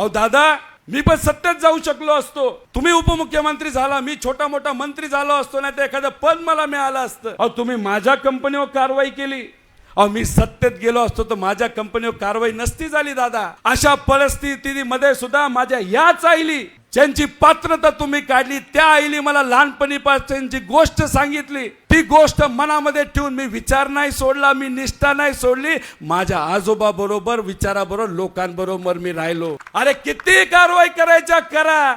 अहो दादा मी पण सत्तेत जाऊ शकलो असतो. तुम्ही उपमुख्यमंत्री झाला मी छोटा मोठा मंत्री झालो असतो नाही तर एखादं पद मला मिळालं असतं. अहो तुम्ही माझ्या कंपनीवर कारवाई केली. अहो मी सत्तेत गेलो असतो तर माझ्या कंपनीवर कारवाई नसती झाली दादा. अशा परिस्थितीमध्ये सुद्धा माझ्या याच आईली. ज्यांची पात्रता तुम्ही काढली त्या आईली मला लहानपणीपासून जी गोष्ट सांगितली ती गोष्ट मनामध्ये ठेवून मी विचार नाही सोडला मी निष्ठा नाही सोडली माझ्या आजोबा बरोबर विचाराबरोबर लोकांबरोबर मी राहिलो. अरे किती कारवाई करायच्या करा.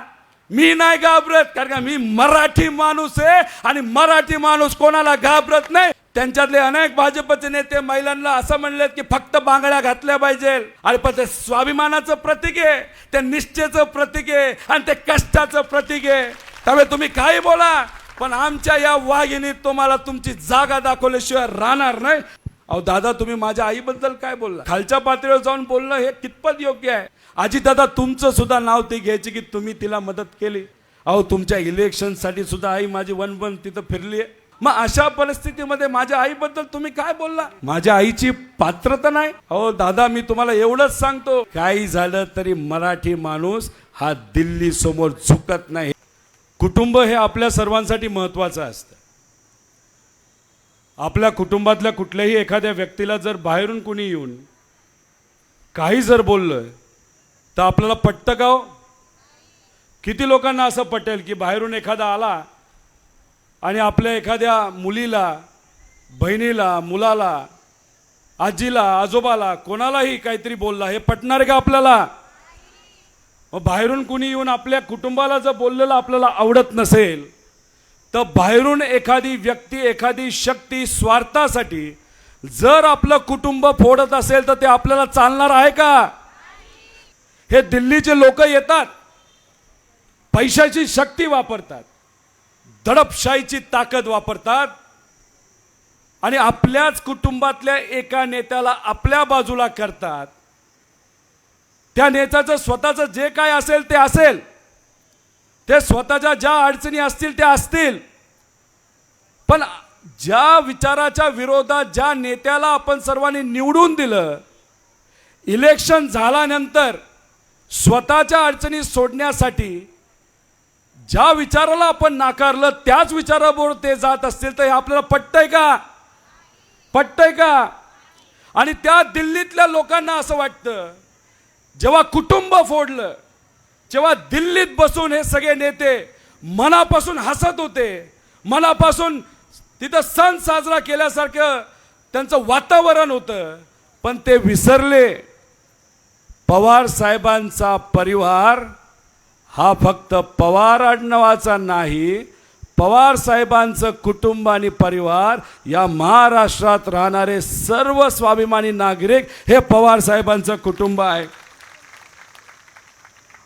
मी नाही घाबरत कारण का मी मराठी माणूस आहे आणि मराठी माणूस कोणाला घाबरत नाही? त्यांच्यातले अनेक भाजपचे नेते महिलांना असं म्हणलेत की फक्त बांगड्या घातल्या पाहिजे. आणि पण ते स्वाभिमानाचं प्रतीक आहे ते निष्ठेचं प्रतीक आहे आणि ते कष्टाचं प्रतीक आहे. त्यामुळे तुम्ही काही बोला पण आमच्या या वाघिनीत तुम्हाला तुमची जागा दाखवल्याशिवाय राहणार नाही. अहो दादा तुम्ही माझ्या आईबद्दल काय बोलला? खालच्या पातळीवर जाऊन बोलणं हे कितपत योग्य आहे? आजी दादा तुमचं सुद्धा नाव ती घ्यायची की तुम्ही तिला मदत केली? अहो तुमच्या इलेक्शनसाठी सुद्धा आई माझी वन वन तिथं फिरली आहे. मग अशा परिस्थितीमध्ये माझ्या आईबद्दल तुम्ही काय बोलला? माझ्या आईची पात्रता नाही? अहो दादा मी तुम्हाला एवढंच सांगतो. काही झालं तरी मराठी माणूस हा दिल्ली समोर झुकत नाही. कुटुंब हे आपल्या सर्वांसाठी महत्वाचं असतं. आपल्या कुटुंबातल्या कुठल्याही एखाद्या व्यक्तीला जर बाहेरून कुणी येऊन काही जर बोललं तर आपल्याला पटतं का हो? किती लोकांना असं पटेल की बाहेरून एखादा आला आणि आपल्या एखाद्या मुलीला बहिणीला मुलाला आजीला आजोबाला कोणालाही काहीतरी बोलला हे पटणार आहे का आपल्याला? मग बाहेरून कुणी येऊन आपल्या कुटुंबाला जर बोललेलं आपल्याला आवडत नसेल तर बाहेरून एखादी व्यक्ती एखादी शक्ती स्वार्थासाठी जर आपलं कुटुंब फोडत असेल तर ते आपल्याला चालणार आहे का? हे दिल्लीचे लोक येतात पैशाची शक्ती वापरतात दडपशाहीची ताकद वापरतात आणि आपल्याच कुटुंबातल्या एका नेत्याला आपल्या बाजूला करतात. त्या नेत्याचं स्वतःचं जे काय असेल ते असेल. ते स्वतःच्या ज्या अडचणी असतील त्या असतील. पण ज्या विचाराच्या विरोधात ज्या नेत्याला आपण सर्वांनी निवडून दिलं इलेक्शन झाल्यानंतर स्वतःच्या अडचणी सोडण्यासाठी ज्या विचाराला आपण नाकारलं त्याच विचाराबरोबर ते जात असतील तर हे आपल्याला पटतंय का? पटतंय का? आणि त्या दिल्लीतल्या लोकांना असं वाटतं जेव्हा कुटुंब फोडलं जेव्हा दिल्लीत बसून हे सगळे नेते मनापासून हसत होते मनापासून तिथं सण साजरा केल्यासारखं त्यांचं वातावरण होतं पण ते विसरले. पवार साहेबांचा परिवार हा फक्त पवार आडनावाचा नाही पवार साहेबांचं कुटुंब आणि परिवार या महाराष्ट्रात राहणारे सर्व स्वाभिमानी नागरिक हे पवार साहेबांचं कुटुंब आहे.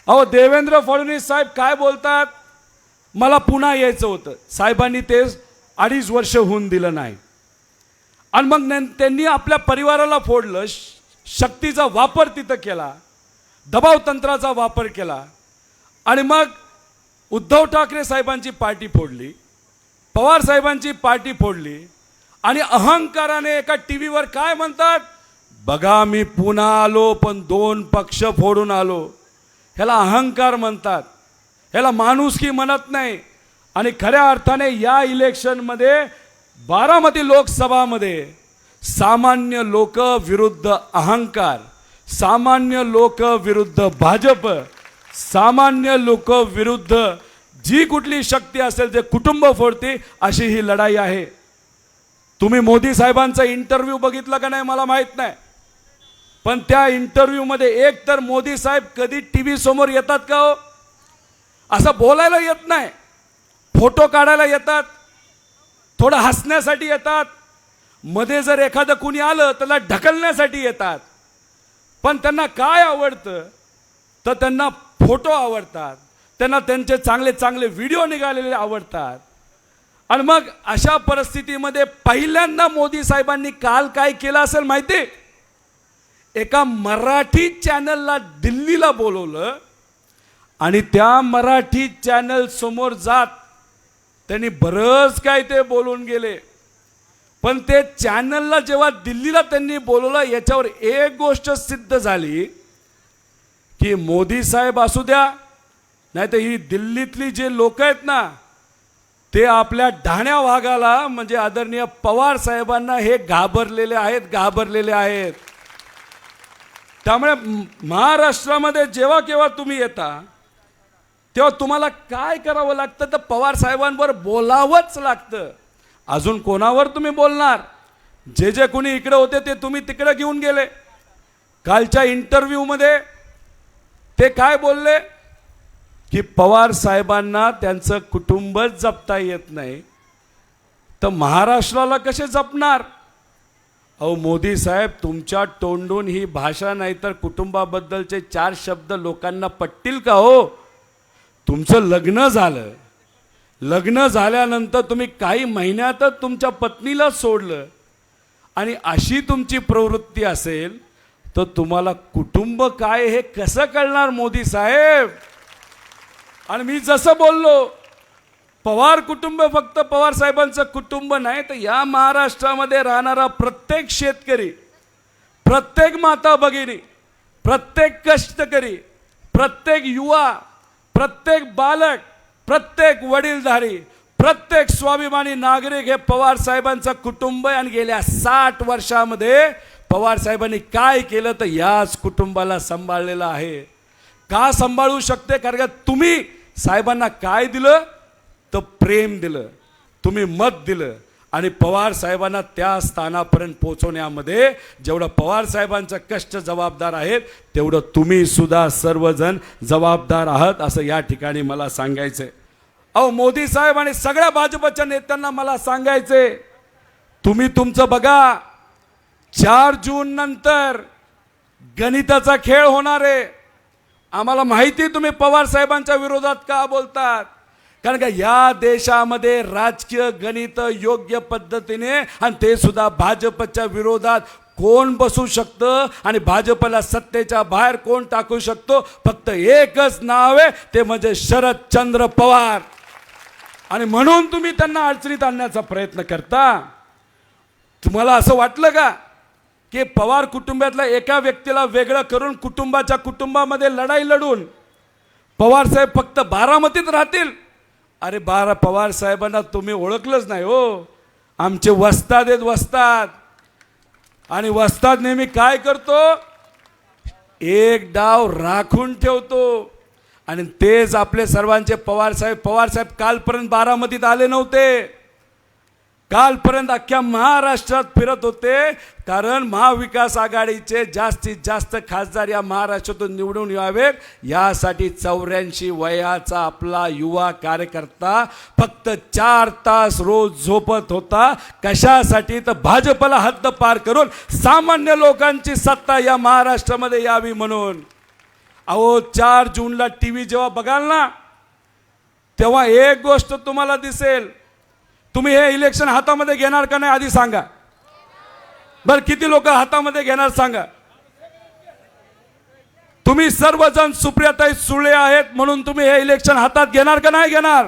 अहो देवेंद्र फडणवीस साहेब काय बोलतात? मला पुन्हा यायचं होतं. साहेबांनी ते अडीच वर्ष होऊन दिलं नाही. आणि मग त्यांनी आपल्या परिवाराला फोडलं श- शक्तीचा वापर तिथं केला दबाव तंत्राचा वापर केला आणि मग उद्धव ठाकरे साहेबांची पार्टी फोडली पवार साहेबांची पार्टी फोडली आणि अहंकाराने एका टी व्हीवर काय म्हणतात? बघा मी पुन्हा आलो पण दोन पक्ष फोडून आलो. ह्याला अहंकार म्हणतात. ह्याला माणुसकी म्हणत नाही. आणि खऱ्या अर्थाने या इलेक्शनमध्ये बारामती लोकसभामध्ये सामान्य लोक विरुद्ध अहंकार सामान्य लोक विरुद्ध भाजप सामान्य लोक विरुद्ध जी कुठली शक्ती असेल जे कुटुंब फोडते अशी ही लढाई आहे. तुम्ही मोदी साहेबांचा इंटरव्ह्यू बघितला का नाही मला माहीत नाही. पण त्या इंटरव्ह्यूमध्ये एक तर मोदी साहेब कधी टी व्ही समोर येतात का हो? असं बोलायला येत नाही. फोटो काढायला येतात. थोडं हसण्यासाठी येतात. मध्ये जर एखादं कुणी आलं त्याला ढकलण्यासाठी येतात. पण त्यांना काय आवडतं? तर त्यांना फोटो आवडतात. त्यांना त्यांचे चांगले चांगले व्हिडिओ निघालेले आवडतात. आणि मग अशा परिस्थितीमध्ये पहिल्यांदा मोदी साहेबांनी काल काय केलं असेल माहिती? एका मराठी चॅनलला दिल्लीला बोलवलं आणि त्या मराठी चॅनल समोर जात त्यांनी बरंच काय ते बोलून गेले. पण ते चॅनलला जेव्हा दिल्लीला त्यांनी बोलवलं याच्यावर एक गोष्ट सिद्ध झाली की मोदी साहेब असू द्या नाही तर ही दिल्लीतली जे लोक आहेत ना ते आपल्या ढाण्या वाघाला म्हणजे आदरणीय पवार साहेबांना हे घाबरलेले आहेत घाबरलेले आहेत. त्यामुळे महाराष्ट्रामध्ये जेव्हा केव्हा तुम्ही येता तेव्हा तुम्हाला काय करावं लागतं? तर पवार साहेबांवर बोलावंच लागतं. अजून कोणावर तुम्ही बोलणार? जे जे कोणी इकडे होते ते तुम्ही तिकडे घेऊन गेले. कालच्या इंटरव्ह्यूमध्ये ते काय बोलले? की पवार साहेबांना त्यांचं कुटुंबच जपता येत नाही. तर महाराष्ट्राला कसे जपणार? अहो मोदी साहेब तुमच्या तोंडून ही भाषा नाही तर कुटुंबाबद्दलचे चार शब्द लोकांना पटतील का हो? तुमचं लग्न झालं. लग्न झाल्यानंतर तुम्ही काही महिन्यातच तुमच्या पत्नीला सोडलं. आणि अशी तुमची प्रवृत्ती असेल तर तुम्हाला कुटुंब काय हे कसं कळणार मोदी साहेब? आणि मी जसं बोललो पवार कुटुंब फक्त पवार साहेबांचं कुटुंब नाही तर या महाराष्ट्रामध्ये राहणारा प्रत्येक शेतकरी प्रत्येक माता भगिनी प्रत्येक कष्टकरी प्रत्येक युवा प्रत्येक बालक प्रत्येक वडीलधारी प्रत्येक स्वाभिमानी नागरिक हे पवार साहेबांचं कुटुंब आहे. आणि गेल्या साठ वर्षामध्ये पवार साहेबांनी काय केलं तर याच कुटुंबाला सांभाळलेलं आहे. का सांभाळू शकते? कारण का तुम्ही साहेबांना काय दिलं? तर प्रेम दिलं तुम्ही मत दिलं आणि पवार साहेबांना त्या स्थानापर्यंत पोहोचवण्यामध्ये जेवढं पवार साहेबांचं कष्ट जबाबदार आहेत तेवढं तुम्ही सुद्धा सर्वजण जबाबदार आहात असं या ठिकाणी मला सांगायचंय. अहो मोदी साहेब आणि सगळ्या भाजपच्या नेत्यांना मला सांगायचे तुम्ही तुमचं बघा चार जून नंतर गणिताचा खेळ होणार आहे. आम्हाला माहिती तुम्ही पवार साहेबांच्या विरोधात का बोलतात? कारण का या देशामध्ये राजकीय गणित योग्य पद्धतीने आणि ते सुद्धा भाजपच्या विरोधात कोण बसू शकतं आणि भाजपला सत्तेच्या बाहेर कोण टाकू शकतो? फक्त एकच नाव आहे ते म्हणजे शरदचंद्र पवार. आणि म्हणून तुम्ही त्यांना अडचणीत आणण्याचा प्रयत्न करता. तुम्हाला असं वाटलं का? की पवार कुटुंबातल्या एका व्यक्तीला वेगळं करून कुटुंबाच्या कुटुंबामध्ये लढाई लढून पवार साहेब फक्त बारामतीत राहतील? अरे बारा पवार साहेबांना तुम्ही ओळखलंच नाही हो. आमचे वस्ताद आहेत वस्ताद. आणि वस्ताद नेहमी काय करतो? एक डाव राखून ठेवतो. आणि तेच आपले सर्वांचे पवार साहेब पवार साहेब कालपर्यंत बारामतीत आले नव्हते. कालपर्यंत अख्ख्या महाराष्ट्रात फिरत होते. कारण महाविकास आघाडीचे जास्तीत जास्त खासदार या महाराष्ट्रातून निवडून यावेत यासाठी चौऱ्याऐंशी वयाचा आपला युवा कार्यकर्ता फक्त चार तास रोज झोपत होता. कशासाठी? तर भाजपला हद्द पार करून सामान्य लोकांची सत्ता या महाराष्ट्रामध्ये यावी म्हणून. अहो चार जूनला टी व्ही जेव्हा बघाल ना तेव्हा एक गोष्ट तुम्हाला दिसेल. तुम्ही हे इलेक्शन हातामध्ये घेणार का नाही आधी सांगा. बर किती लोक हातामध्ये घेणार सांगा. तुम्ही सर्वजण सुप्रियाताई सुळे आहेत म्हणून तुम्ही हे इलेक्शन हातात घेणार का नाही घेणार?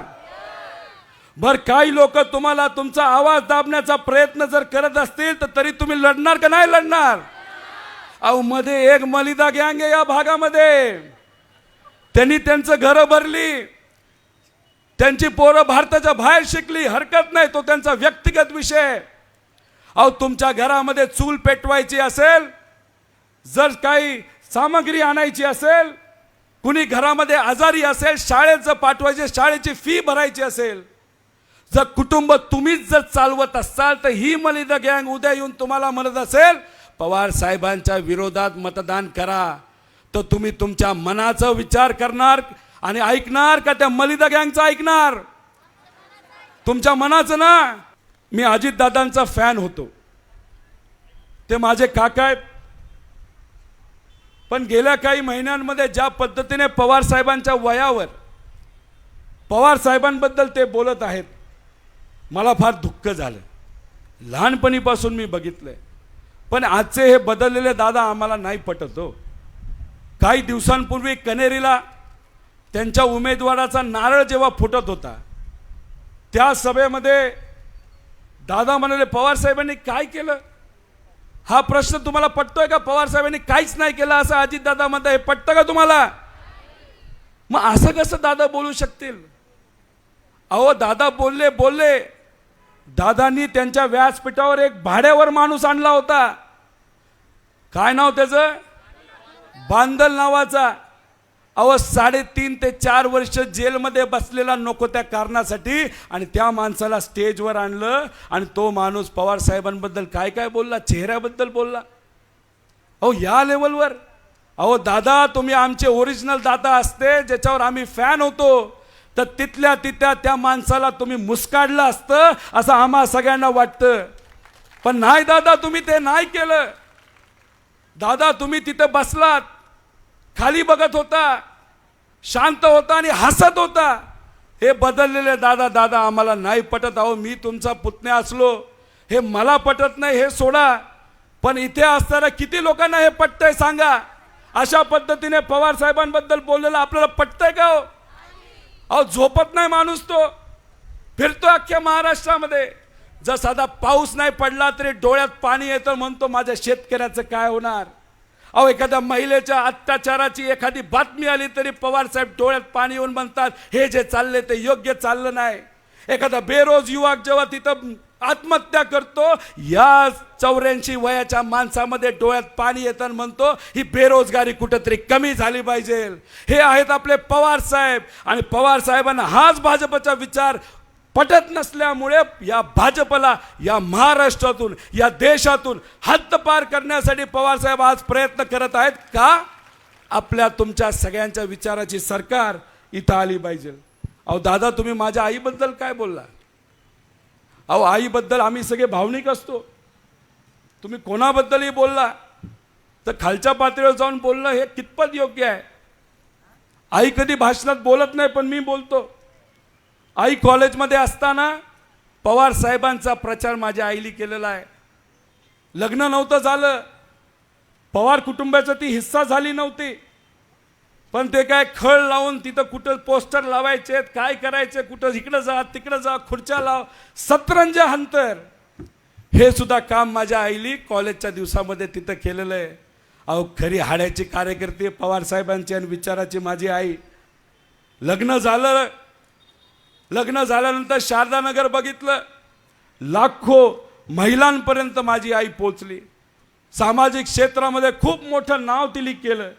बर काही लोक तुम्हाला तुमचा आवाज दाबण्याचा प्रयत्न जर करत असतील तर तरी तुम्ही लढणार का नाही लढणार? अहो मध्ये एक मलिदा गँग आहे या भागामध्ये. त्यांनी त्यांचं घरं भरली. त्यांची पोरं भारताच्या बाहेर शिकली हरकत नाही तो त्यांचा व्यक्तिगत विषय अहो तुमच्या घरामध्ये चूल पेटवायची असेल जर काही सामग्री आणायची असेल कुणी घरामध्ये आजारी असेल शाळेत जर पाठवायचे शाळेची फी भरायची असेल जर कुटुंब तुम्हीच जर चालवत असाल तर ही मलिदा गँग उद्या येऊन तुम्हाला म्हणत असेल. पवार साहेबांच्या विरोधात मतदान करा. तर तुम्ही तुमच्या मनाचा विचार करणार आणि ऐकणार का त्या मलिदा गँगचं ऐकणार? तुमच्या मनाचं ना? मी अजितदादांचा फॅन होतो. ते माझे काका आहेत. पण गेल्या काही महिन्यांमध्ये ज्या पद्धतीने पवार साहेबांच्या वयावर पवार साहेबांबद्दल ते बोलत आहेत मला फार दुःख झालं. लहानपणीपासून मी बघितलंय. पण आजचे हे बदललेले दादा आम्हाला नाही पटत हो. काही दिवसांपूर्वी कनेरीला त्यांच्या उमेदवाराचा नारळ जेव्हा फुटत होता त्या सभेमध्ये दादा म्हणाले पवार साहेबांनी काय केलं? हा प्रश्न तुम्हाला पटतोय का? पवारसाहेबांनी काहीच नाही केलं असं अजित दादा म्हणता हे पटतं का तुम्हाला? मग असं कसं दादा बोलू शकतील? अहो दादा बोलले बोलले. दादांनी त्यांच्या व्यासपीठावर एक भाड्यावर माणूस आणला होता. काय नाव त्याचं? बांदल नावाचा. अहो साडेतीन ते चार वर्ष जेलमध्ये बसलेला नको त्या कारणासाठी आणि त्या माणसाला स्टेजवर आणलं आणि तो माणूस पवार साहेबांबद्दल काय काय बोलला? चेहऱ्याबद्दल बोलला. अहो या लेवलवर. अहो दादा तुम्ही आमचे ओरिजिनल दादा असते ज्याच्यावर आम्ही फॅन होतो. तर तिथल्या तिथल्या त्या माणसाला तुम्ही मुस्काडलं असतं असं आम्हा सगळ्यांना वाटतं. पण नाही दादा तुम्ही ते नाही केलं. दादा तुम्ही तिथं बसलात. खाली बघत होता शांत होता आणि हसत होता. हे बदललेले दादा दादा आम्हाला नाही पटत अहो मी तुमचा पुतण्या असलो. हे मला पटत नाही हे सोडा. पण इथे असताना किती लोकांना हे पटतंय सांगा. अशा पद्धतीने पवार साहेबांबद्दल बोललेलं आपल्याला पटतंय का हो? अहो झोपत नाही माणूस तो. फिरतो अख्ख्या महाराष्ट्रामध्ये. जर साधा पाऊस नाही पडला तरी डोळ्यात पाणी येतं म्हणतो माझ्या शेतकऱ्याचं काय होणार? अहो एखाद्या महिलेच्या अत्याचाराची एखादी बातमी आली तरी पवार साहेब डोळ्यात पाणी येऊन म्हणतात हे जे चालले ते योग्य चाललं नाही. एखादा बेरोज युवक जेव्हा तिथं आत्महत्या करतो या चौऱ्याऐंशी वयाच्या माणसामध्ये डोळ्यात पाणी येतं म्हणतो ही बेरोजगारी कुठंतरी कमी झाली पाहिजे. हे आहेत आपले पवार साहेब. आणि पवार साहेबांना हाच भाजपचा विचार पटत नसल्यामुळे या भाजपला या महाराष्ट्रातून या देशातून हद्दपार करण्यासाठी पवारसाहेब आज प्रयत्न करत आहेत का? आपल्या तुमच्या सगळ्यांच्या विचाराची सरकार इथं आली पाहिजे. अहो दादा तुम्ही माझ्या आईबद्दल काय बोलला? अहो आईबद्दल आम्ही सगळे भावनिक असतो. तुम्ही कोणाबद्दलही बोलला तर खालच्या पातळीवर जाऊन बोलणं हे कितपत योग्य आहे? आई कधी भाषणात बोलत नाही पण मी बोलतो. आई कॉलेजमध्ये असताना पवार साहेबांचा प्रचार माझ्या आईली केलेला आहे. लग्न नव्हतं झालं. पवार कुटुंबाचं ती हिस्सा झाली नव्हती. पण ते काय खळ लावून तिथं कुठं पोस्टर लावायचे काय करायचे कुठं इकडं जा तिकडं जा खुर्च्या लाव सतरंज हंतर. हे सुद्धा काम माझ्या आईली कॉलेजच्या दिवसामध्ये तिथं केलेलं आहे. अहो खरी हाड्याची कार्यकर्ते पवार साहेबांची आणि विचाराची माझी आई. लग्न झालं लग्न झाल्यानंतर शारदानगर बघितलं. लाखो महिलांपर्यंत माझी आई पोचली सामाजिक क्षेत्रामध्ये खूप मोठं नाव तिने केलं.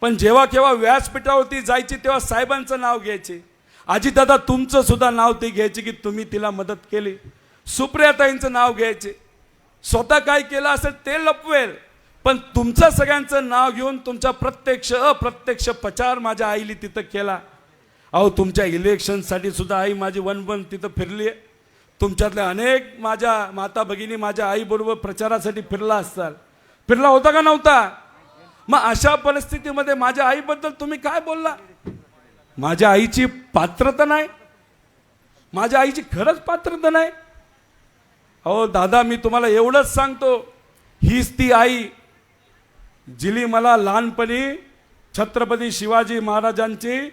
पण जेव्हा केव्हा व्यासपीठावरती जायची तेव्हा साहेबांचं नाव घ्यायचे. दादा तुमचं सुद्धा नाव ती घ्यायची की तुम्ही तिला मदत केली. सुप्रियाताईंचं नाव घ्यायचे. स्वतः काय केलं असेल ते लपवेल. पण तुमचं सगळ्यांचं नाव घेऊन तुमचा प्रत्यक्ष अप्रत्यक्ष प्रचार माझ्या आईली तिथं केला. अहो तुमच्या इलेक्शनसाठी सुद्धा आई माझी वन वन तिथं फिरली आहे तुमच्यातल्या अनेक माझ्या माता भगिनी माझ्या आईबरोबर प्रचारासाठी फिरला असताल. फिरला होता का नव्हता? मग अशा परिस्थितीमध्ये माझ्या आईबद्दल तुम्ही काय बोलला? माझ्या आईची पात्रता नाही. माझ्या आईची खरंच पात्रता नाही. अहो दादा मी तुम्हाला एवढंच सांगतो. हीच ती आई जिली मला लहानपणी छत्रपती शिवाजी महाराजांची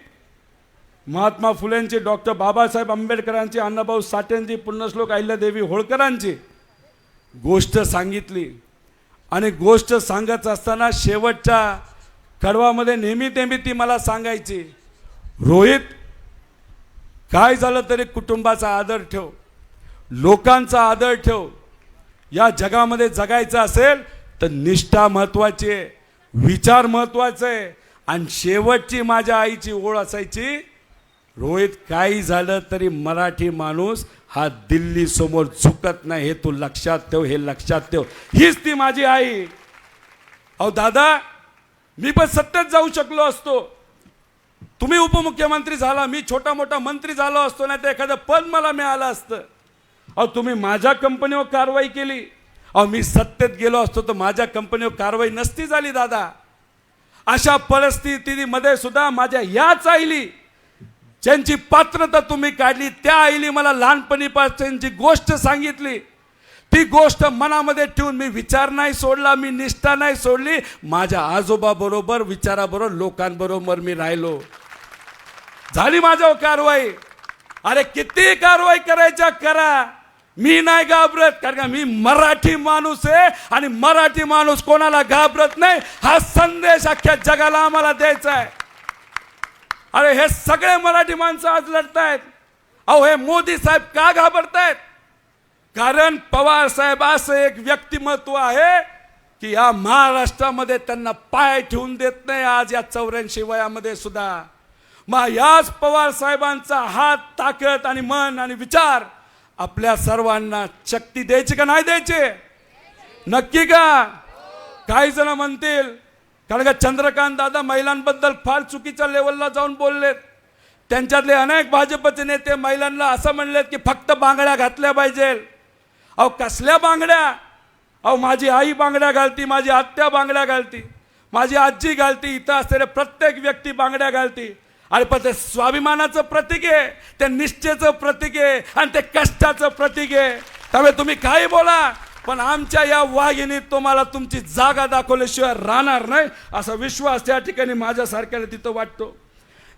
महात्मा फुलेंची डॉक्टर बाबासाहेब आंबेडकरांची अण्णाभाऊ साठेंची पुण्यश्लोक अहिल्यादेवी होळकरांची गोष्ट सांगितली. आणि गोष्ट सांगत असताना शेवटच्या कडवामध्ये नेहमी नेहमी ती मला सांगायची रोहित काय झालं तरी कुटुंबाचा आदर ठेव. लोकांचा आदर ठेव. या जगामध्ये जगायचं असेल तर निष्ठा महत्त्वाची आहे विचार महत्त्वाचा आहे. आणि शेवटची माझ्या आईची ओळ असायची रोहित काही झालं तरी मराठी माणूस हा दिल्ली समोर झुकत नाही हे तू लक्षात ठेव हे लक्षात ठेव. हीच ती माझी आई. अहो दादा मी पण सत्तेत जाऊ शकलो असतो. तुम्ही उपमुख्यमंत्री झाला मी छोटा मोठा मंत्री झालो असतो नाही तर एखादं पद मला मिळालं असतं. अहो तुम्ही माझ्या कंपनीवर कारवाई केली. अहो मी सत्तेत गेलो असतो तर माझ्या कंपनीवर कारवाई नसती झाली दादा. अशा परिस्थितीमध्ये सुद्धा माझ्या याच आईली. ज्यांची पात्रता तुम्ही काढली त्या आईली मला लहानपणीपासून जी गोष्ट सांगितली ती गोष्ट मनामध्ये ठेवून मी विचार नाही सोडला मी निष्ठा नाही सोडली माझ्या आजोबाबरोबर विचाराबरोबर लोकांबरोबर मी राहिलो. झाली माझ्यावर कारवाई. अरे किती कारवाई करायच्या? करा. मी नाही घाबरत कारण का मी मराठी माणूस आहे आणि मराठी माणूस कोणाला घाबरत नाही? हा संदेश अख्ख्या जगाला आम्हाला द्यायचा आहे. अरे हे सगळे मराठी माणसं आज लढतायत. अहो हे मोदी साहेब का घाबरतायत? कारण पवार साहेब असं एक व्यक्तिमत्व आहे की या महाराष्ट्रामध्ये त्यांना पाय ठेवून देत नाही आज या चौऱ्याऐंशी वयामध्ये सुद्धा. मग याच पवार साहेबांचा हात ताकद आणि मन आणि विचार आपल्या सर्वांना शक्ती द्यायची का नाही द्यायची? नक्की का? काही जण म्हणतील कारण का चंद्रकांत दादा महिलांबद्दल फार चुकीच्या लेवलला जाऊन बोललेत. त्यांच्यातले अनेक भाजपचे नेते महिलांना असं म्हणलेत की फक्त बांगड्या घातल्या पाहिजे. अहो कसल्या बांगड्या? अहो माझी आई बांगड्या घालती माझी आत्या बांगड्या घालती माझी आजी घालती इथं असलेले प्रत्येक व्यक्ती बांगड्या घालती. आणि पण ते स्वाभिमानाचं प्रतीक आहे ते निष्ठेचं प्रतीक आहे आणि ते कष्टाचं प्रतीक आहे. त्यामुळे तुम्ही काही बोला पण आमच्या या वाघिनीत तुम्हाला तुमची जागा दाखवल्याशिवाय राहणार नाही असा विश्वास त्या ठिकाणी माझ्यासारख्याला तिथं वाटतो.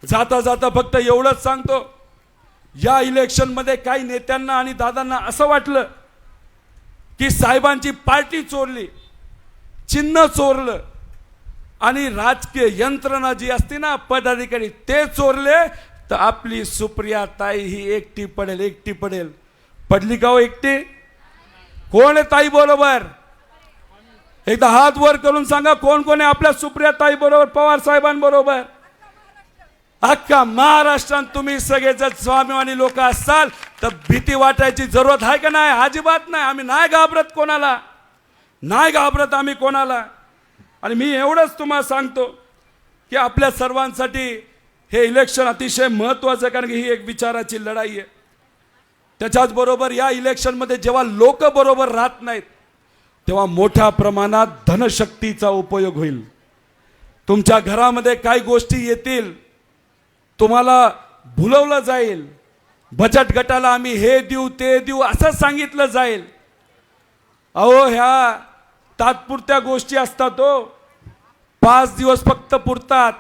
जाता जाता फक्त एवढंच सांगतो या इलेक्शनमध्ये काही नेत्यांना आणि दादांना असं वाटलं की साहेबांची पार्टी चोरली चिन्ह चोरलं आणि राजकीय यंत्रणा जी असते ना पदाधिकारी ते चोरले तर आपली सुप्रिया ताई ही एकटी पडेल एकटी पडेल. पडली का हो एकटी? कोण आहे ताई बरोबर? एकदा हात वर करून सांगा कोण कोण आहे आपल्या सुप्रिया ताई बरोबर पवार साहेबांबरोबर? अख्खा महाराष्ट्रात तुम्ही सगळे जर स्वाभिमानी लोक असाल तर भीती वाटायची जरूरत आहे का नाही? अजिबात नाही. आम्ही नाही घाबरत कोणाला. नाही घाबरत आम्ही कोणाला. आणि मी एवढंच तुम्हाला सांगतो की आपल्या सर्वांसाठी हे इलेक्शन अतिशय महत्त्वाचं कारण की ही एक विचाराची लढाई आहे. त्याच्याचबरोबर या इलेक्शनमध्ये जेव्हा लोक बरोबर राहत नाहीत तेव्हा मोठ्या प्रमाणात धनशक्तीचा उपयोग होईल. तुमच्या घरामध्ये काही गोष्टी येतील तुम्हाला भुलवलं जाईल बचत गटाला आम्ही हे देऊ ते देऊ असं सांगितलं जाईल. अहो ह्या तात्पुरत्या गोष्टी असतात हो. पाच दिवस फक्त पुरतात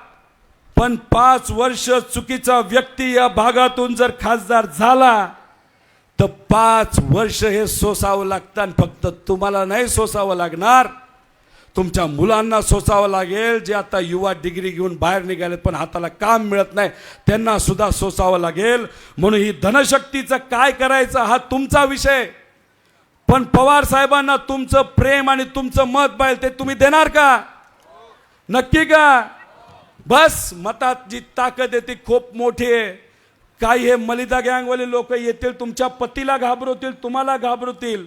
पण पाच वर्ष चुकीचा व्यक्ती या भागातून जर खासदार झाला तर पाच वर्ष हे सोसावं लागतं आणि फक्त तुम्हाला नाही सोसावं लागणार. तुमच्या मुलांना सोसावं लागेल जे आता युवा डिग्री घेऊन बाहेर निघालेत पण हाताला काम मिळत नाही त्यांना सुद्धा सोसावं लागेल. म्हणून ही धनशक्तीचं काय करायचं हा तुमचा विषय. पण पवार साहेबांना तुमचं प्रेम आणि तुमचं मत पाहिजे ते तुम्ही देणार का? नक्की का? बस मतात जी ताकद आहे ती खूप मोठी आहे. काय हे मलिदा गँगवाले लोक येतील तुमच्या पतीला घाबरवतील तुम्हाला घाबरवतील.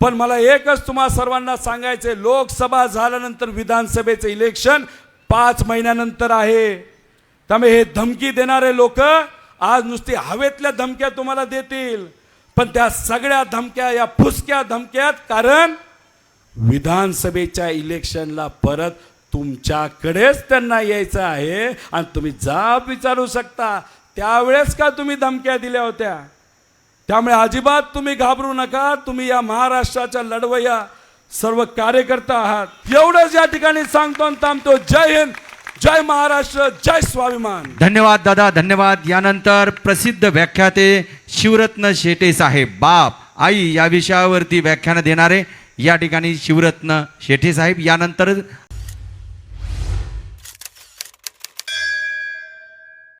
पण मला एकच तुम्हा सर्वांना सांगायचंय लोकसभा झाल्यानंतर विधानसभेचं इलेक्शन पाच महिन्यानंतर आहे. त्यामुळे हे धमकी देणारे लोक आज नुसती हवेतल्या धमक्या तुम्हाला देतील. पण त्या सगळ्या धमक्या या फुसक्या धमक्यात कारण विधानसभेच्या इलेक्शनला परत तुमच्याकडेच त्यांना यायचं आहे आणि तुम्ही जाब विचारू शकता. त्यावेळेस का तुम्ही धमक्या दिल्या होत्या? त्यामुळे अजिबात तुम्ही घाबरू नका तुम्ही या महाराष्ट्राच्या लढवया सर्व कार्यकर्ता आहात. एवढंच या ठिकाणी सांगतो आणि थांबतो. जय हिंद जय महाराष्ट्र जय स्वाभिमान. धन्यवाद दादा धन्यवाद. यानंतर प्रसिद्ध व्याख्याते शिवरत्न शेटे साहेब. बाप आई या विषयावरती व्याख्यान देणारे या ठिकाणी शिवरत्न शेटे साहेब. यानंतर